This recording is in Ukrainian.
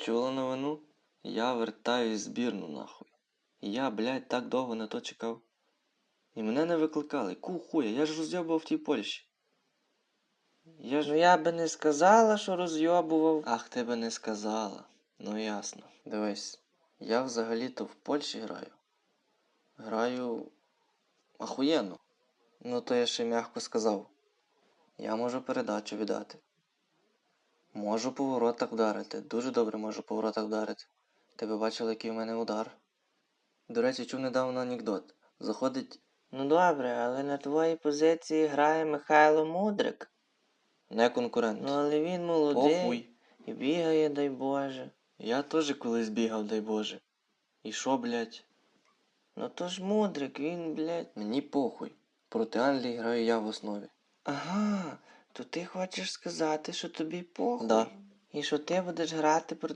Чула новину? Я вертаюсь в збірну нахуй. Я, блядь, так довго на то чекав. І мене не викликали. Ку хуя, я ж розйобував в тій Польщі. Я ж. Ну я би не сказала, що розйобував. Ах, ти би не сказала. Ну ясно. Дивись, я взагалі-то в Польщі граю. Граю ахуєнно. Ну то я ще м'яко сказав. Я можу передачу віддати. Можу по воротах вдарити. Дуже добре можу по воротах вдарити. Ти би бачила, який в мене удар. До речі, чув недавно анекдот. Заходить Ну добре, але на твоїй позиції грає Михайло Мудрик. не конкурент. Ну але він молодий Похуй. і бігає, дай Боже. Я теж колись бігав, дай Боже. І що, блядь? Ну то ж Мудрик, він, блядь. Мені похуй. Проти Англії граю я в основі. Ага, то ти хочеш сказати, що тобі похуй? Да. І що ти будеш грати проти